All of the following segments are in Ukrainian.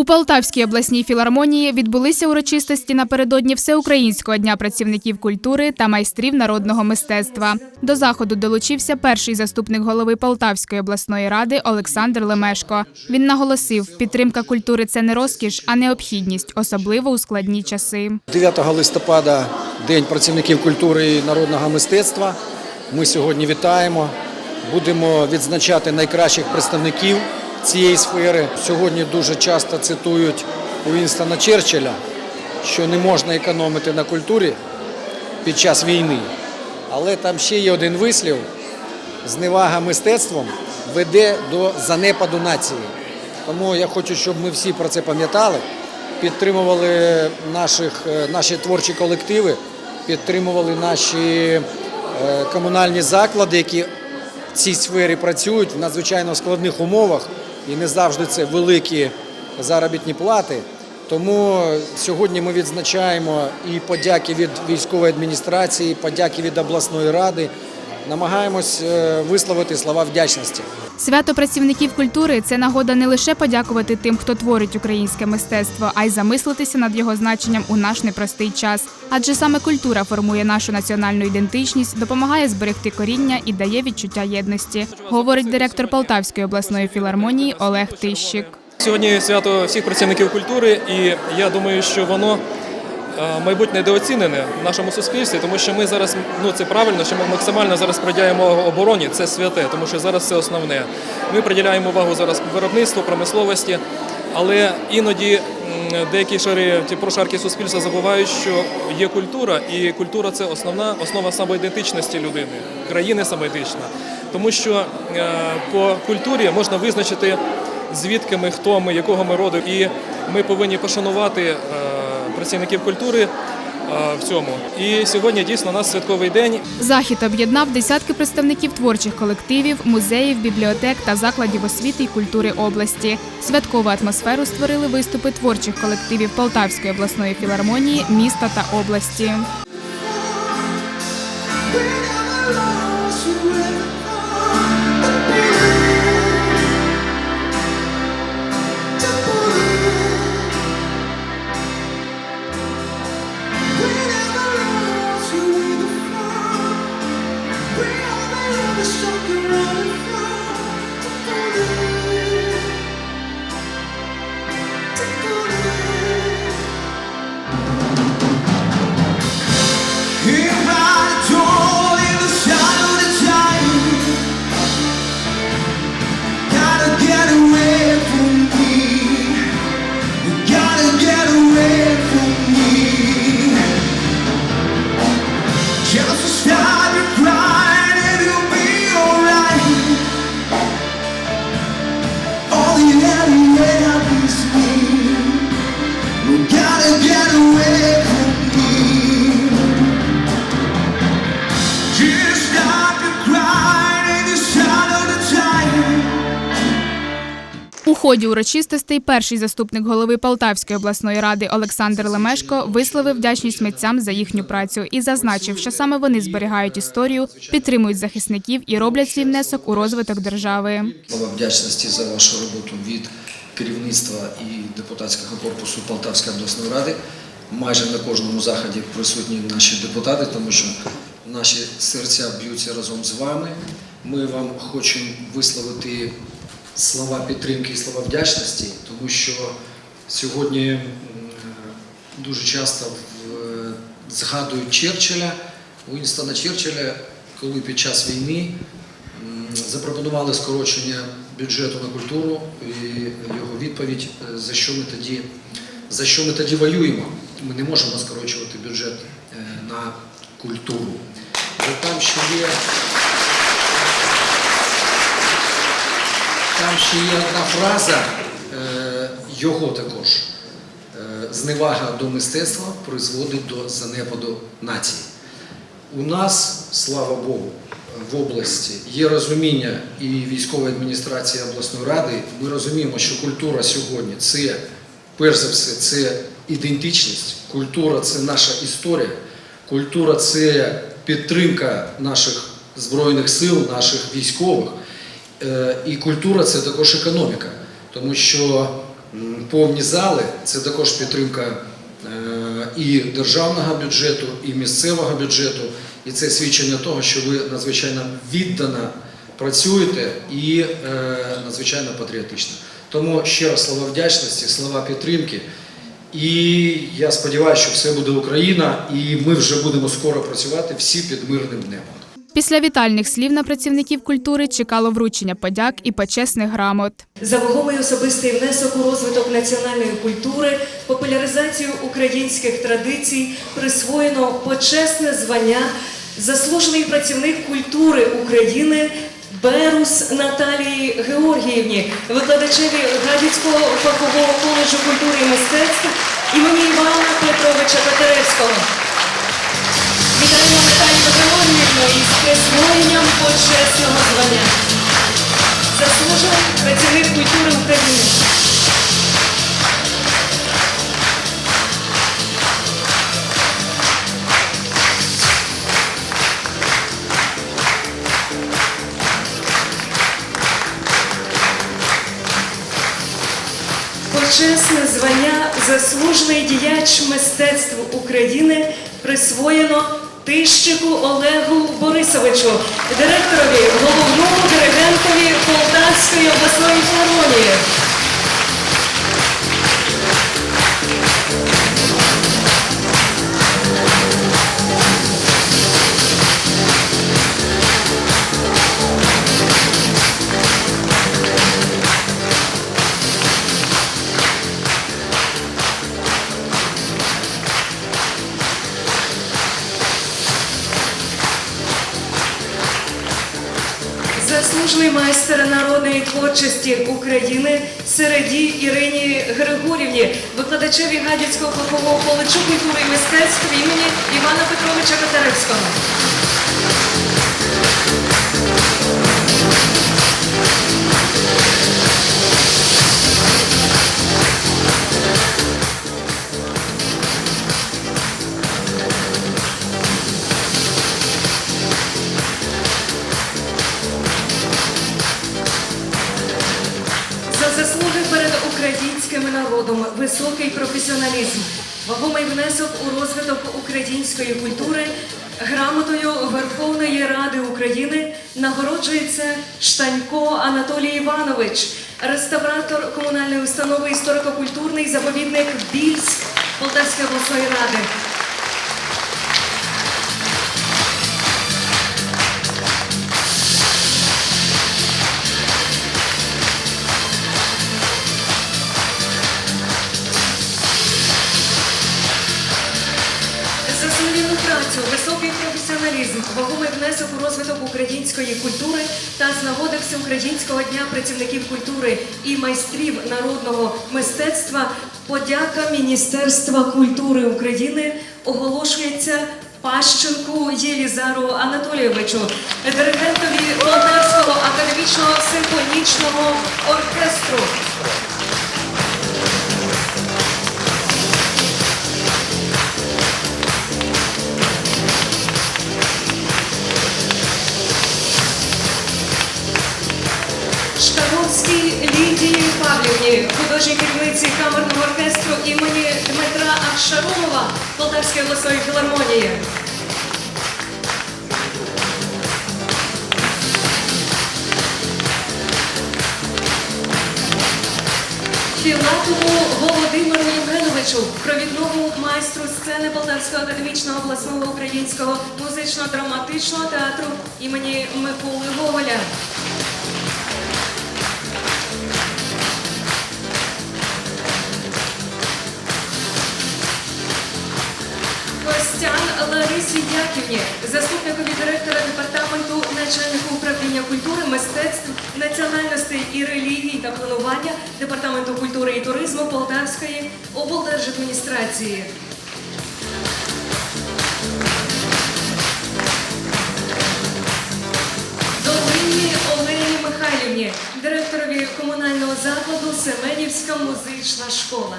У Полтавській обласній філармонії відбулися урочистості напередодні Всеукраїнського дня працівників культури та майстрів народного мистецтва. До заходу долучився перший заступник голови Полтавської обласної ради Олександр Лемешко. Він наголосив, підтримка культури це не розкіш, а необхідність, особливо у складні часи. 9 листопада День працівників культури і народного мистецтва. Ми сьогодні вітаємо. Будемо відзначати найкращих представників цієї сфери. Сьогодні дуже часто цитують Уінстона Черчилля, що не можна економити на культурі під час війни. Але там ще є один вислів: зневага мистецтвом веде до занепаду нації. Тому я хочу, щоб ми всі про це пам'ятали, підтримували наших, е, наші творчі колективи, підтримували наші е, комунальні заклади, які в цій сфері працюють в надзвичайно складних умовах, і не завжди це великі заробітні плати. Тому сьогодні ми відзначаємо і подяки від військової адміністрації, подяки від обласної ради. Намагаємось е, висловити слова вдячності. Свято працівників культури це нагода не лише подякувати тим, хто творить українське мистецтво, а й замислитися над його значенням у наш непростий час. Адже саме культура формує нашу національну ідентичність, допомагає зберегти коріння і дає відчуття єдності, говорить директор Полтавської обласної філармонії Олег Тищик. Сьогодні свято всіх працівників культури, і я думаю, що воно е, мабуть недооцінене в нашому суспільстві, тому що ми зараз ну це правильно, що ми максимально зараз приділяємо обороні. Це святе, тому що зараз це основне. Ми приділяємо увагу зараз виробництву, промисловості, але іноді деякі шари ті прошарки суспільства забувають, що є культура, і культура це основна основа самоідентичності людини, країни самоідентична. Тому що е, по культурі можна визначити звідки ми, хто ми, якого ми роду, і ми повинні пошанувати е, працівників культури е, в цьому. І сьогодні дійсно у нас святковий день. Захід об'єднав десятки представників творчих колективів, музеїв, бібліотек та закладів освіти й культури області. Святкову атмосферу створили виступи творчих колективів Полтавської обласної філармонії, міста та області. Ході урочистостей перший заступник голови Полтавської обласної ради Олександр Лемешко висловив вдячність митцям за їхню працю і зазначив, що саме вони зберігають історію, підтримують захисників і роблять свій внесок у розвиток держави. Слова вдячності за вашу роботу від керівництва і депутатського корпусу Полтавської обласної ради. Майже на кожному заході присутні наші депутати, тому що наші серця б'ються разом з вами. Ми вам хочемо висловити слова підтримки і слова вдячності, тому що сьогодні дуже часто згадують Черчилля, Уінстона Черчилля, коли під час війни запропонували скорочення бюджету на культуру і його відповідь, е, за що ми тоді, за що ми тоді воюємо. Ми не можемо скорочувати бюджет е, на культуру. Але там ще є, там ще є одна фраза, е, його також. Е, Зневага до мистецтва призводить до занепаду нації. У нас, слава Богу, в області є розуміння і військової адміністрації обласної ради. Ми розуміємо, що культура сьогодні це, перш за все, це ідентичність, культура це наша історія, культура це підтримка наших збройних сил, наших військових. Е, І культура це також економіка, тому що повні зали, це також підтримка е, і державного бюджету, і місцевого бюджету. І це свідчення того, що ви надзвичайно віддано працюєте і е, надзвичайно патріотично. Тому ще раз слова вдячності, слова підтримки. І я сподіваюся, що все буде Україна, і ми вже будемо скоро працювати всі під мирним небом. Після вітальних слів на працівників культури чекало вручення подяк і почесних грамот. за особистий внесок у розвиток національної культури, популяризацію українських традицій присвоєно почесне звання заслужений працівник культури України. Берус Наталії Георгіївні, викладачеві Гадяцького фахового коледжу культури і мистецтв імені Івана Петровича Катеревського. Вітаємо Наталію Георгіївну із присвоєнням почесного звання. Заслужений працівник культури України. Почесне звання заслужений діяч мистецтв України присвоєно Тищику Олегу Борисовичу, директорові, головному диригентові Полтавської обласної народної творчості України Середі Ірині Григорівні, викладачеві Гадяцького фахового коледжу культури і мистецтв імені Івана Петровича Катаревського. Народом, високий професіоналізм, вагомий внесок у розвиток української культури, грамотою Верховної Ради України нагороджується Штанько Анатолій Іванович, реставратор комунальної установи історико-культурний заповідник Більськ Полтавської обласної ради. Працю, високий професіоналізм, вагомий внесок у розвиток української культури та з нагоди Всеукраїнського дня працівників культури і майстрів народного мистецтва подяка Міністерства культури України оголошується Пащенку Єлізару Анатолійовичу, диригентові Полтавського академічного симфонічного оркестру. Художній керівниці камерного оркестру імені Дмитра Акшаронова Полтавської обласної філармонії. Філатову Володимиру Євгеновичу, провідному майстру сцени Полтавського академічного обласного українського музично-драматичного театру імені Миколи Гоголя. Ларисі Яківні, заступникові директора департаменту начальника управління культури, мистецтв, національностей і релігій та планування департаменту культури і туризму Полтавської облдержадміністрації. Долині Олені Михайлівні, директорові комунального закладу Семенівська музична школа.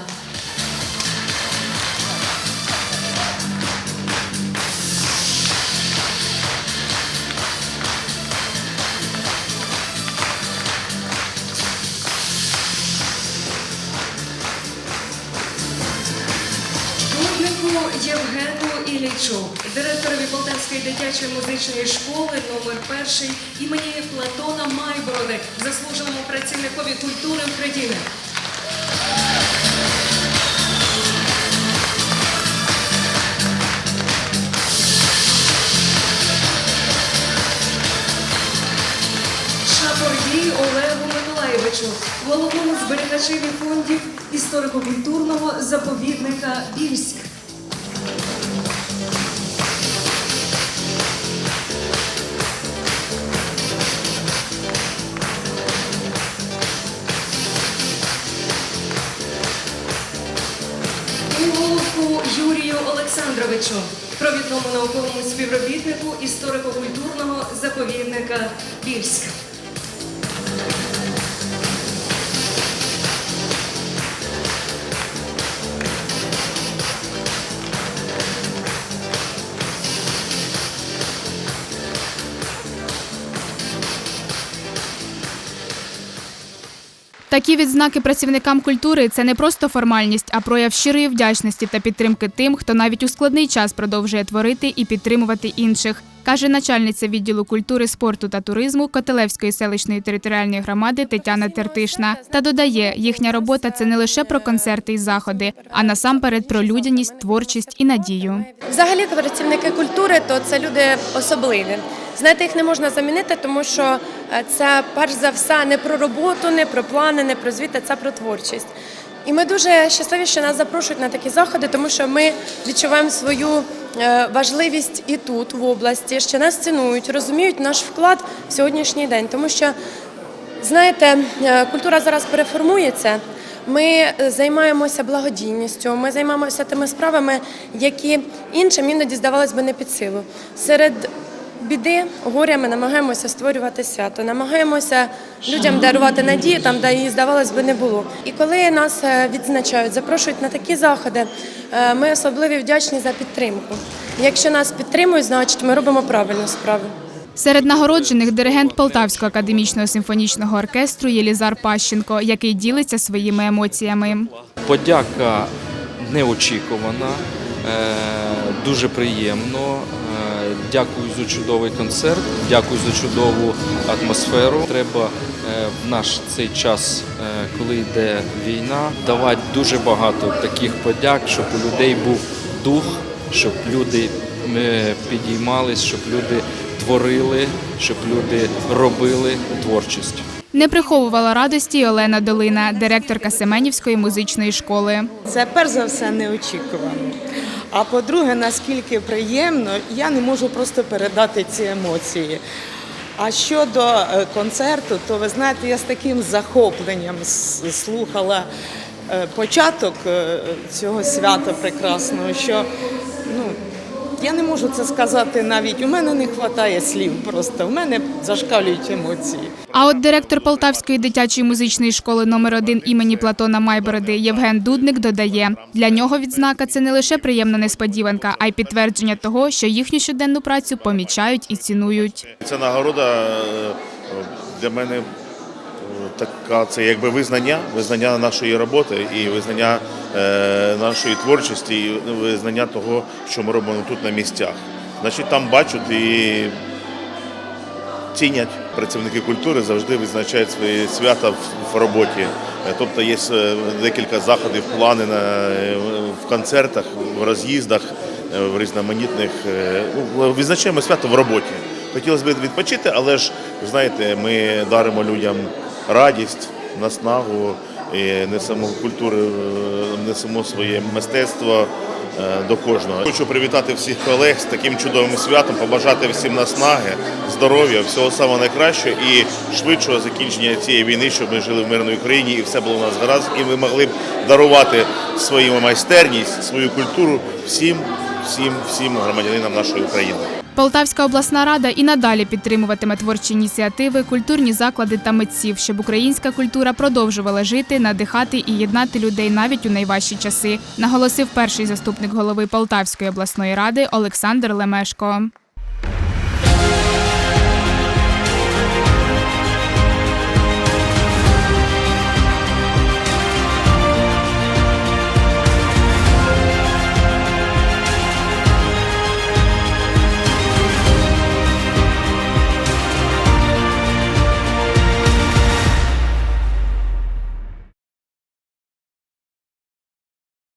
Лавичу, директорові Полтавської дитячої музичної школи номер перший імені Платона Майбороди, заслуженому працівникові культури України. Шапордій Олегу Миколаєвичу, головному зберігачеві фондів історико-культурного заповідника Більськ. Олександровичу, провідному науковому співробітнику історико-культурного заповідника Більськ. Такі відзнаки працівникам культури це не просто формальність, а прояв щирої вдячності та підтримки тим, хто навіть у складний час продовжує творити і підтримувати інших, каже начальниця відділу культури, спорту та туризму Котелевської селищної територіальної громади Тетяна Тертишна. Та додає, їхня робота це не лише про концерти і заходи, а насамперед про людяність, творчість і надію. Взагалі, працівники культури то це люди особливі. Знаєте, їх не можна замінити, тому що е, це перш за все не про роботу, не про плани, не про звіти, це про творчість. І ми дуже щасливі, що нас запрошують на такі заходи, тому що ми відчуваємо свою е, важливість і тут, в області, що нас цінують, розуміють наш вклад в сьогоднішній день, тому що Знаєте, е, культура зараз переформується. Ми займаємося благодійністю, ми займаємося тими справами, які іншим іноді здавалось би не під силу. Серед біди, горя ми намагаємося створювати свято, намагаємося людям дарувати надію там, де її здавалось би не було. І коли нас е, відзначають, запрошують на такі заходи, е, ми особливо вдячні за підтримку. Якщо нас підтримують, значить ми робимо правильну справу. Серед нагороджених диригент Полтавського академічного симфонічного оркестру Єлізар Пащенко, який ділиться своїми емоціями. Подяка неочікувана, е, дуже приємно. Дякую за чудовий концерт, дякую за чудову атмосферу. Треба е, в наш цей час, е, коли йде війна, давати дуже багато таких подяк, щоб у людей був дух, щоб люди е, підіймались, щоб люди творили, щоб люди робили творчість. Не приховувала радості і Олена Долина, директорка Семенівської музичної школи. Це перш за все неочікувано. А по-друге, наскільки приємно, я не можу просто передати ці емоції. А щодо е, концерту, то ви знаєте, я з таким захопленням слухала е, початок е, цього свята прекрасного, що ну, я не можу це сказати навіть. У мене не вистачає слів просто. У мене зашкалюють емоції. А от директор Полтавської дитячої музичної школи номер 1 імені Платона Майбороди Євген Дудник додає, для нього відзнака це не лише приємна несподіванка, а й підтвердження того, що їхню щоденну працю помічають і цінують. Ця нагорода е, для мене така це якби визнання, визнання нашої роботи і визнання е, нашої творчості, і визнання того, що ми робимо тут на місцях. Значить, там бачать і цінять працівники культури, завжди відзначають свої свята в, роботі. Е, Тобто є е, декілька заходів, плани на, в концертах, в роз'їздах, в різноманітних. Ну, свято в роботі. Хотілося б відпочити, але ж знаєте, ми даримо людям радість, наснагу, і несемо культуру, е, несемо своє мистецтво е, до кожного. Хочу привітати всіх колег з таким чудовим святом, побажати всім наснаги, здоров'я, всього самого найкращого і швидшого закінчення цієї війни, щоб ми жили в мирній Україні і все було у нас гаразд, і ми могли б дарувати свою майстерність, свою культуру всім, всім, всім громадянинам нашої України. Полтавська обласна рада і надалі підтримуватиме творчі ініціативи, культурні заклади та митців, щоб українська культура продовжувала жити, надихати і єднати людей навіть у найважчі часи, наголосив перший заступник голови Полтавської обласної ради Олександр Лемешко.